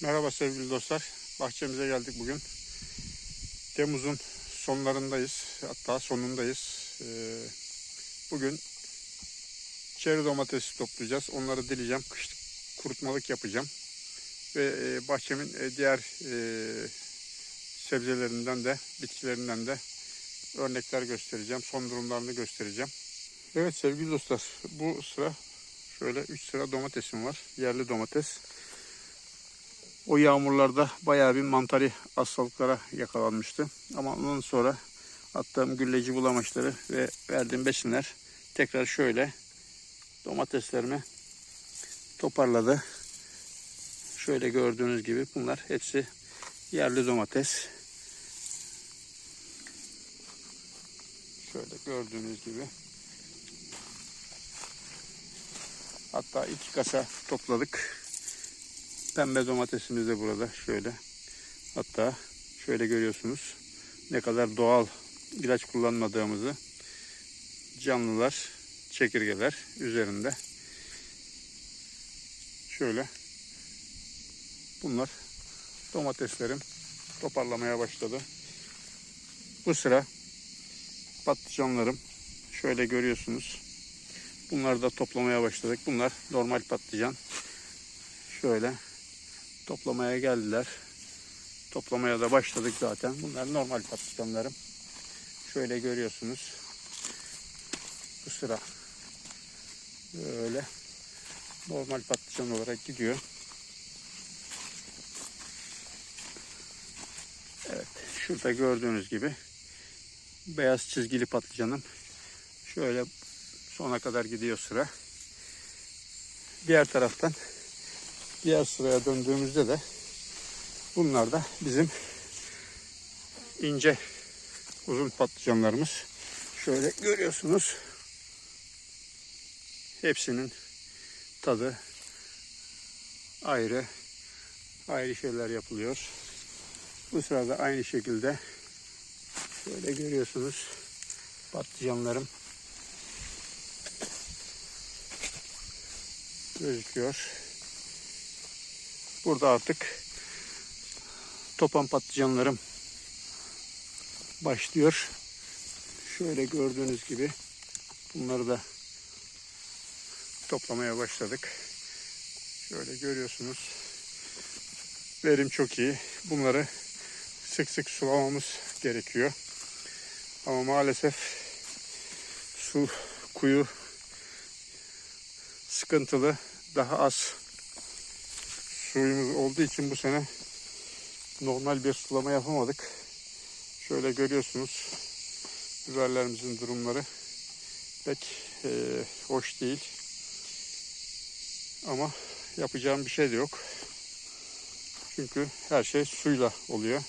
Merhaba sevgili dostlar. Bahçemize geldik bugün. Temmuz'un sonlarındayız. Hatta sonundayız. Ee, Bugün çeri domatesi toplayacağız. Onları dileyeceğim. Kışlık kurutmalık yapacağım. Ve e, bahçemin e, diğer e, sebzelerinden de bitkilerinden de örnekler göstereceğim. Son durumlarını göstereceğim. Evet sevgili dostlar bu sıra şöyle 3 sıra domatesim var. Yerli domates. O yağmurlarda bayağı bir mantari hastalıklara yakalanmıştı. Ama ondan sonra attığım gülleci bulamaçları ve verdiğim besinler tekrar şöyle domateslerimi toparladı. Şöyle gördüğünüz gibi bunlar hepsi yerli domates. Şöyle gördüğünüz gibi. Hatta iki kasa topladık. Pembe domatesimiz de burada şöyle. Hatta şöyle görüyorsunuz ne kadar doğal ilaç kullanmadığımızı canlılar, çekirgeler üzerinde. Şöyle bunlar domateslerim toparlamaya başladı. Bu sıra patlıcanlarım şöyle görüyorsunuz. Bunları da toplamaya başladık. Bunlar normal patlıcan. Şöyle toplamaya geldiler. Toplamaya da başladık zaten. Bunlar normal patlıcanlarım. Şöyle görüyorsunuz. Bu sıra böyle normal patlıcan olarak gidiyor. Evet, şurada gördüğünüz gibi beyaz çizgili patlıcanım. Şöyle sona kadar gidiyor sıra. Diğer taraftan diğer sıraya döndüğümüzde de bunlar da bizim ince uzun patlıcanlarımız. Şöyle görüyorsunuz. Hepsinin tadı ayrı. Ayrı şeyler yapılıyor. Bu sırada aynı şekilde şöyle görüyorsunuz patlıcanlarım gözüküyor. Burada artık topan patlıcanlarım başlıyor. Şöyle gördüğünüz gibi bunları da toplamaya başladık. Şöyle görüyorsunuz. Verim çok iyi. Bunları sık sık sulamamız gerekiyor. Ama maalesef su kuyu sıkıntılı. Daha az suyumuz olduğu için bu sene normal bir sulama yapamadık. Şöyle görüyorsunuz biberlerimizin durumları pek e, hoş değil. Ama yapacağım bir şey de yok. Çünkü her şey suyla oluyor.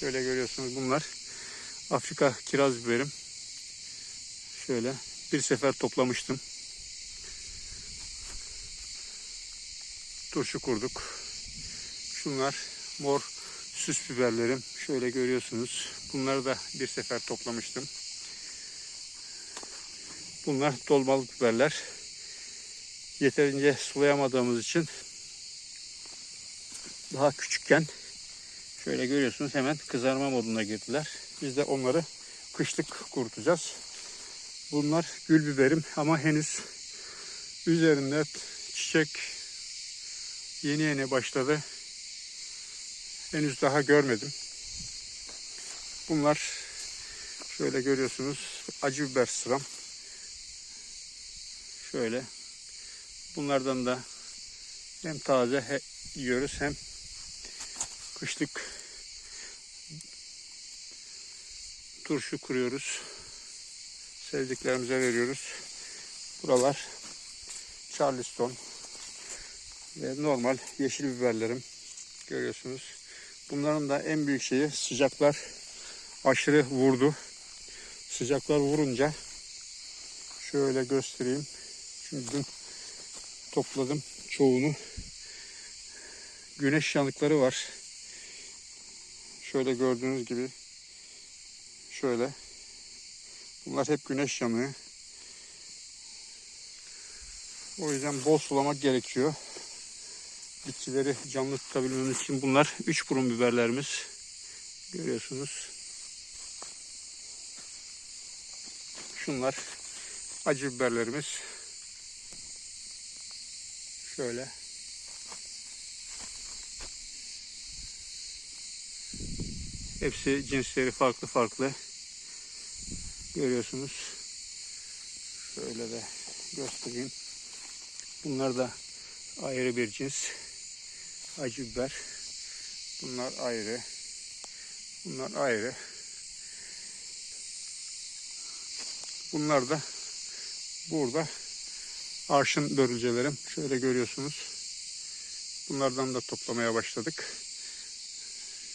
Şöyle görüyorsunuz bunlar Afrika kiraz biberim. Şöyle bir sefer toplamıştım. Turşu kurduk. Şunlar mor süs biberlerim. Şöyle görüyorsunuz. Bunları da bir sefer toplamıştım. Bunlar dolmalık biberler. Yeterince sulayamadığımız için daha küçükken şöyle görüyorsunuz hemen kızarma moduna girdiler. Biz de onları kışlık kurutacağız. Bunlar gül biberim ama henüz üzerinde çiçek yeni yeni başladı. Henüz daha görmedim. Bunlar şöyle görüyorsunuz acı biber sıram. Şöyle bunlardan da hem taze he, yiyoruz hem kışlık turşu kuruyoruz. Sevdiklerimize veriyoruz. Buralar Charleston ve normal yeşil biberlerim görüyorsunuz. Bunların da en büyük şeyi sıcaklar aşırı vurdu. Sıcaklar vurunca şöyle göstereyim. Şimdi dün topladım çoğunu. Güneş yanıkları var. Şöyle gördüğünüz gibi şöyle. Bunlar hep güneş yanığı. O yüzden bol sulamak gerekiyor. Bitkileri canlı tutabilmemiz için bunlar üç burun biberlerimiz. Görüyorsunuz. Şunlar acı biberlerimiz. Şöyle. Hepsi cinsleri farklı farklı. Görüyorsunuz. Şöyle de göstereyim. Bunlar da ayrı bir cins. Acı biber. Bunlar ayrı. Bunlar ayrı. Bunlar da burada arşın börülcelerim. Şöyle görüyorsunuz. Bunlardan da toplamaya başladık.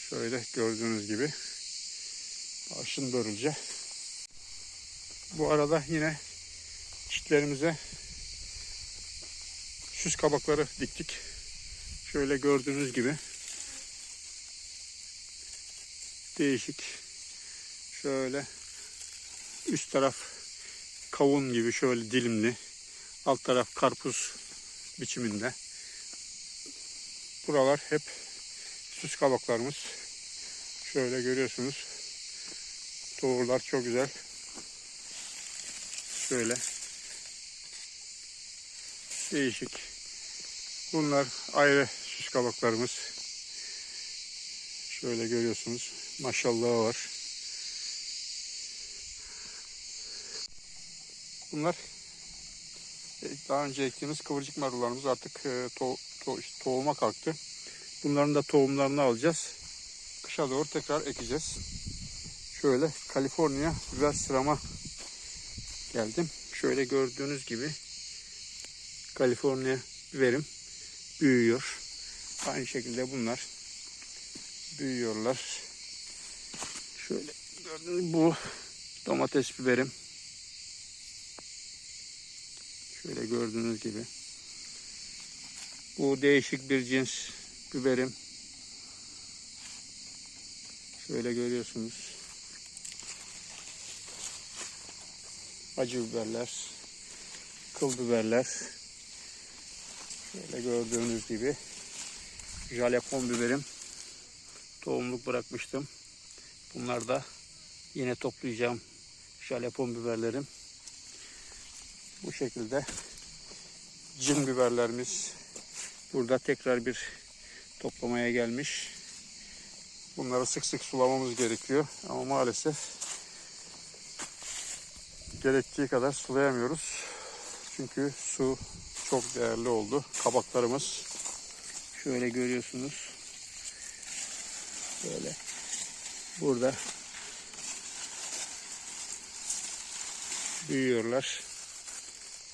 Şöyle gördüğünüz gibi arşın börülce. Bu arada yine çitlerimize süs kabakları diktik. Şöyle gördüğünüz gibi. Değişik. Şöyle üst taraf kavun gibi şöyle dilimli. Alt taraf karpuz biçiminde. Buralar hep süs kabaklarımız. Şöyle görüyorsunuz. Doğrular çok güzel. Şöyle. Değişik bunlar ayrı süs kabaklarımız. Şöyle görüyorsunuz. Maşallah var. Bunlar e, daha önce ektiğimiz kıvırcık marullarımız artık e, to, to, işte tohuma kalktı. Bunların da tohumlarını alacağız. Kışa doğru tekrar ekeceğiz. Şöyle Kaliforniya biber sırama geldim. Şöyle gördüğünüz gibi Kaliforniya biberim büyüyor. Aynı şekilde bunlar büyüyorlar. Şöyle gördüğünüz bu domates biberim. Şöyle gördüğünüz gibi. Bu değişik bir cins biberim. Şöyle görüyorsunuz. Acı biberler, kıl biberler. Şöyle gördüğünüz gibi Jalapon biberim tohumluk bırakmıştım. Bunlar da yine toplayacağım jalapon biberlerim. Bu şekilde cin biberlerimiz burada tekrar bir toplamaya gelmiş. Bunları sık sık sulamamız gerekiyor ama maalesef gerektiği kadar sulayamıyoruz. Çünkü su çok değerli oldu. Kabaklarımız şöyle görüyorsunuz. Böyle burada büyüyorlar.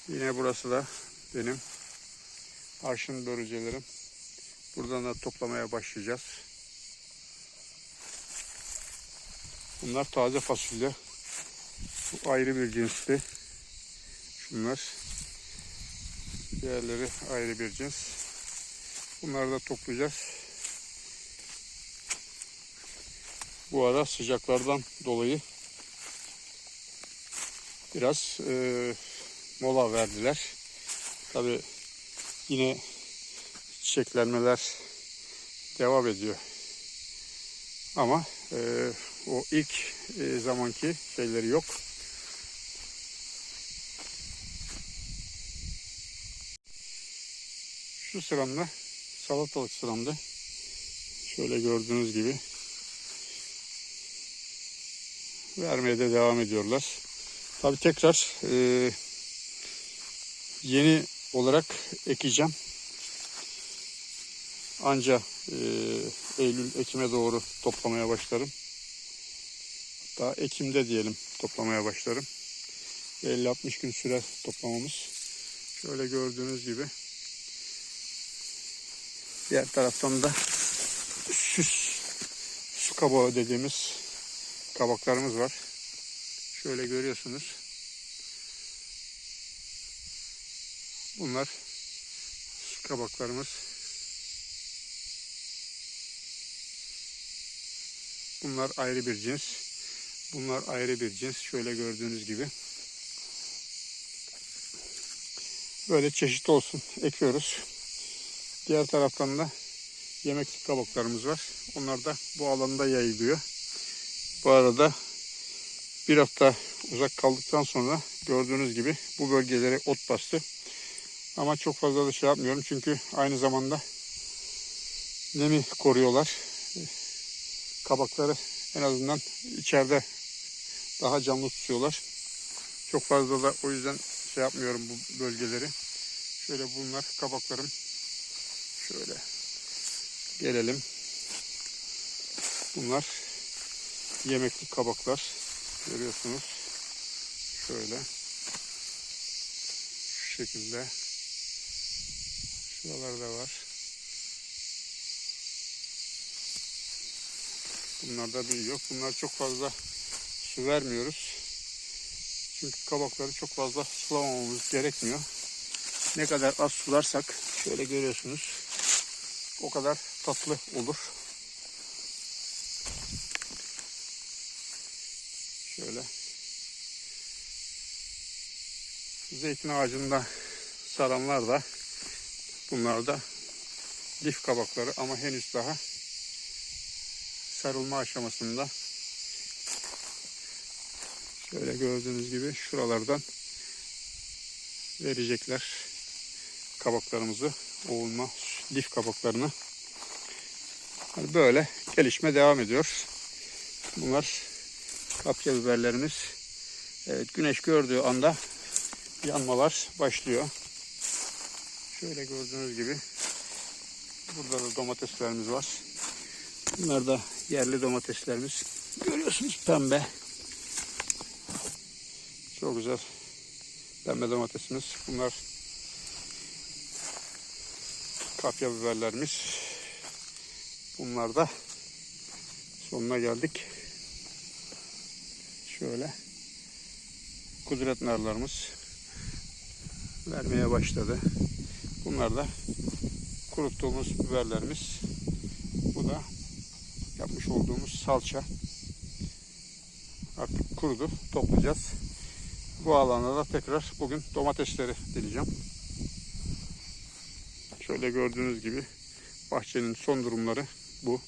Yine burası da benim arşın börücelerim. Buradan da toplamaya başlayacağız. Bunlar taze fasulye. Bu ayrı bir cinsli. Şunlar Diğerleri ayrı bir cins. Bunları da toplayacağız. Bu ara sıcaklardan dolayı biraz e, mola verdiler. Tabi yine çiçeklenmeler devam ediyor. Ama e, o ilk e, zamanki şeyleri yok. Şu sıramda salatalık sıramda şöyle gördüğünüz gibi vermeye de devam ediyorlar. Tabi tekrar e, yeni olarak ekeceğim. Anca e, Eylül Ekim'e doğru toplamaya başlarım. Daha Ekim'de diyelim toplamaya başlarım. 50-60 gün süre toplamamız. Şöyle gördüğünüz gibi Diğer taraftan da süs su kabağı dediğimiz kabaklarımız var. Şöyle görüyorsunuz. Bunlar su kabaklarımız. Bunlar ayrı bir cins. Bunlar ayrı bir cins. Şöyle gördüğünüz gibi. Böyle çeşit olsun. Ekiyoruz. Diğer taraftan da yemeklik kabaklarımız var. Onlar da bu alanda yayılıyor. Bu arada bir hafta uzak kaldıktan sonra gördüğünüz gibi bu bölgelere ot bastı. Ama çok fazla da şey yapmıyorum çünkü aynı zamanda nemi koruyorlar. Kabakları en azından içeride daha canlı tutuyorlar. Çok fazla da o yüzden şey yapmıyorum bu bölgeleri. Şöyle bunlar kabaklarım. Şöyle gelelim. Bunlar yemeklik kabaklar. Görüyorsunuz. Şöyle. Şu şekilde. Şuralarda var. Bunlar da büyüyor. Bunlar çok fazla su vermiyoruz. Çünkü kabakları çok fazla sulamamamız gerekmiyor. Ne kadar az sularsak şöyle görüyorsunuz. O kadar tatlı olur. Şöyle. Zeytin ağacında saranlar da bunlar da lif kabakları ama henüz daha sarılma aşamasında. Şöyle gördüğünüz gibi şuralardan verecekler kabaklarımızı oğulma lif kabaklarını. Hani böyle gelişme devam ediyor. Bunlar kapya biberlerimiz. Evet, güneş gördüğü anda yanmalar başlıyor. Şöyle gördüğünüz gibi burada da domateslerimiz var. Bunlar da yerli domateslerimiz. Görüyorsunuz pembe. Çok güzel. Pembe domatesimiz. Bunlar kapya biberlerimiz. Bunlar da sonuna geldik. Şöyle kudret narlarımız vermeye başladı. Bunlar da kuruttuğumuz biberlerimiz. Bu da yapmış olduğumuz salça. Artık kurudu. Toplayacağız. Bu alanda da tekrar bugün domatesleri dileyeceğim. Şöyle gördüğünüz gibi bahçenin son durumları bu.